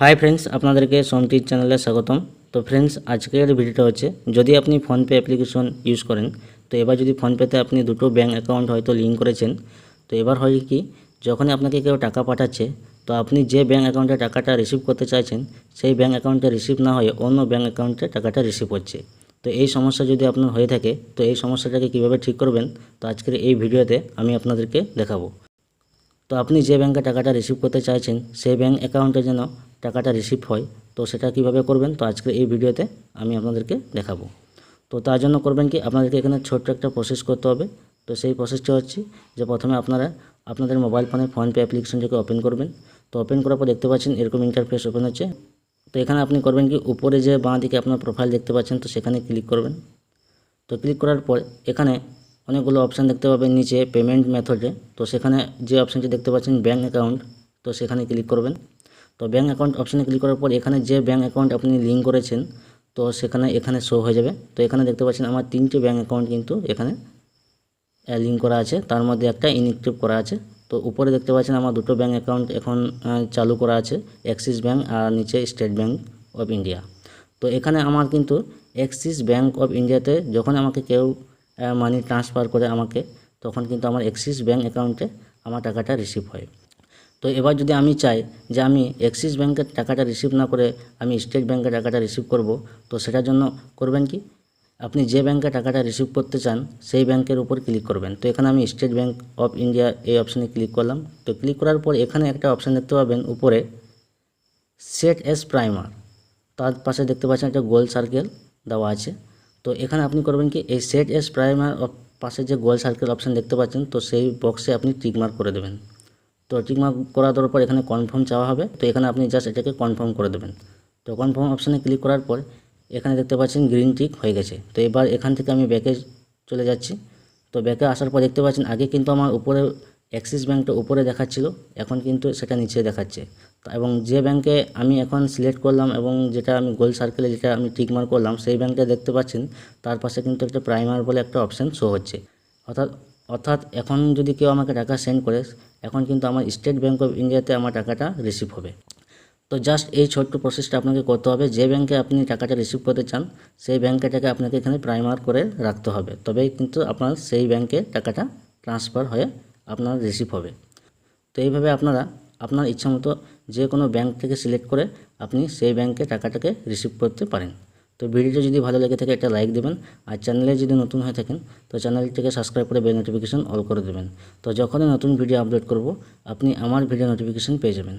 Hi friends আপনাদেরকে সোমটির চ্যানেলে স্বাগতম। তো ফ্রেন্ডস আজকের ভিডিওটা হচ্ছে, যদি আপনি ফোনপে অ্যাপ্লিকেশন ইউজ করেন, তো এবার যদি ফোনপেতে আপনি দুটো ব্যাঙ্ক অ্যাকাউন্ট হয়তো লিঙ্ক করেছেন, তো এবার হয় কি, যখনই আপনাকে কেউ টাকা পাঠাচ্ছে, তো আপনি যে ব্যাঙ্ক অ্যাকাউন্টে টাকাটা রিসিভ করতে চাইছেন, সেই ব্যাঙ্ক অ্যাকাউন্টে রিসিভ না হয়ে অন্য ব্যাঙ্ক অ্যাকাউন্টে টাকাটা রিসিভ হচ্ছে। তো এই সমস্যা যদি আপনার হয়ে থাকে, তো এই সমস্যাটাকে কীভাবে ঠিক করবেন, তো আজকের এই ভিডিওতে আমি আপনাদেরকে দেখাবো। তো আপনি যে ব্যাংকে টাকাটা রিসিভ করতে চাইছেন, সেই ব্যাংক অ্যাকাউন্টে যেন টাকাটা রিসিভ হয়, তো সেটা কীভাবে করবেন? তো আজকের এই ভিডিওতে আমি আপনাদেরকে দেখাবো। তো তার জন্য করবেন কি? আপনাদেরকে এখানে ছোট্ট একটা প্রসেস করতে হবে। তো সেই প্রসেসটা হচ্ছে যে প্রথমে আপনারা আপনাদের মোবাইল ফোনে ফোনপে অ্যাপ্লিকেশনটাকে ওপেন করবেন। তো ওপেন করার পর দেখতে পাচ্ছেন এরকম ইন্টারফেস ওপেন হচ্ছে। তো এখানে আপনি করবেন কি? উপরে যে বাঁ দিকে আপনার প্রোফাইল দেখতে পাচ্ছেন, তো সেখানে ক্লিক করবেন। তো ক্লিক করার পর এখানে অনেকগুলো অপশান দেখতে পাবেন নিচে পেমেন্ট মেথডে তো সেখানে যে অপশানটি দেখতে পাচ্ছেন ব্যাঙ্ক অ্যাকাউন্ট তো সেখানে ক্লিক করবেন। তো ব্যাঙ্ক অ্যাকাউন্ট অপশানে ক্লিক করার পর এখানে যে ব্যাঙ্ক অ্যাকাউন্ট আপনি লিঙ্ক করেছেন, তো সেখানে, এখানে শো হয়ে যাবে। তো এখানে দেখতে পাচ্ছেন আমার তিনটে ব্যাঙ্ক অ্যাকাউন্ট কিন্তু এখানে লিঙ্ক করা আছে। তার মধ্যে একটা ইনএক্টিভ করা আছে। তো উপরে দেখতে পাচ্ছেন আমার দুটো ব্যাঙ্ক অ্যাকাউন্ট এখন চালু করা আছে। অ্যাক্সিস ব্যাঙ্ক আর নিচে স্টেট ব্যাঙ্ক অফ ইন্ডিয়া তো এখানে আমার কিন্তু অ্যাক্সিস ব্যাঙ্ক অফ ইন্ডিয়াতে যখন আমাকে কেউ মানি ট্রান্সফার করে আমাকে, তখন কিন্তু আমার অ্যাক্সিস ব্যাঙ্ক অ্যাকাউন্টে আমার টাকাটা রিসিভ হয়। তো এবার যদি আমি চাই যে আমি অ্যাক্সিস ব্যাঙ্কের টাকাটা রিসিভ না করে আমি স্টেট ব্যাঙ্কের টাকাটা রিসিভ করব, তো সেটার জন্য করবেন কি? আপনি যে ব্যাঙ্কে টাকাটা রিসিভ করতে চান, সেই ব্যাঙ্কের উপর ক্লিক করবেন। তো এখানে আমি স্টেট ব্যাঙ্ক অফ ইন্ডিয়া এই অপশানে ক্লিক করলাম। তো ক্লিক করার পর এখানে একটা অপশান দেখতে পাবেন, উপরে সেট এস প্রাইমার তার পাশে দেখতে পাচ্ছেন একটা গোল সার্কেল দেওয়া আছে। তো এখানে আপনি করবেন কি, এই সেট এস প্রাইমার পাশে যে গোল সার্কেল অপশান দেখতে পাচ্ছেন, তো সেই বক্সে আপনি টিক মার্ক করে দেবেন। তো টিক মার্ক করা দেওয়ার পর এখানে কনফার্ম চাওয়া হবে, তো এখানে আপনি জাস্ট এটাকে কনফার্ম করে দেবেন। তো কনফার্ম অপশানে ক্লিক করার পর এখানে দেখতে পাচ্ছেন গ্রিন টিক হয়ে গেছে। তো এবার এখান থেকে আমি ব্যাকে চলে যাচ্ছি। তো ব্যাকে আসার পর দেখতে পাচ্ছেন, আগে কিন্তু আমার উপরে অ্যাক্সিস ব্যাঙ্কটা উপরে দেখাচ্ছিল, এখন কিন্তু সেটা নিচে দেখাচ্ছে। এবং যে ব্যাংকে আমি এখন সিলেক্ট করলাম এবং যেটা আমি গোল সার্কেলে যেটা আমি টিকমার করলাম, সেই ব্যাংকে দেখতে পাচ্ছেন তার পাশে কিন্তু একটা প্রাইমার বলে একটা অপশান শো হচ্ছে। অর্থাৎ অর্থাৎ এখন যদি কেউ আমাকে টাকা সেন্ড করে, এখন কিন্তু আমার স্টেট ব্যাঙ্ক অফ ইন্ডিয়াতে আমার টাকাটা রিসিভ হবে। তো জাস্ট এই ছোট্ট প্রসেসটা আপনাকে করতে হবে। যে ব্যাংকে আপনি টাকাটা রিসিভ করতে চান, সেই ব্যাংকটাকে আপনাকে এখানে প্রাইমার করে রাখতে হবে। তবেই কিন্তু আপনার সেই ব্যাংকে টাকাটা ট্রান্সফার হয়ে আপনার রিসিভ হবে। তো এইভাবে আপনারা আপনার ইচ্ছামতো যে কোনো ব্যাংক থেকে সিলেক্ট করে আপনি সেই ব্যাংকে টাকাটাকে রিসিভ করতে পারেন। তো ভিডিওটি যদি ভালো লেগে থাকে একটা লাইক দেবেন আর চ্যানেলে যদি নতুন হয়ে থাকেন, তো চ্যানেলটিকে সাবস্ক্রাইব করে বেল নোটিফিকেশন অল করে দেবেন। তো যখনই নতুন ভিডিও আপলোড করব, আপনি আমার ভিডিও নোটিফিকেশন পেয়ে যাবেন।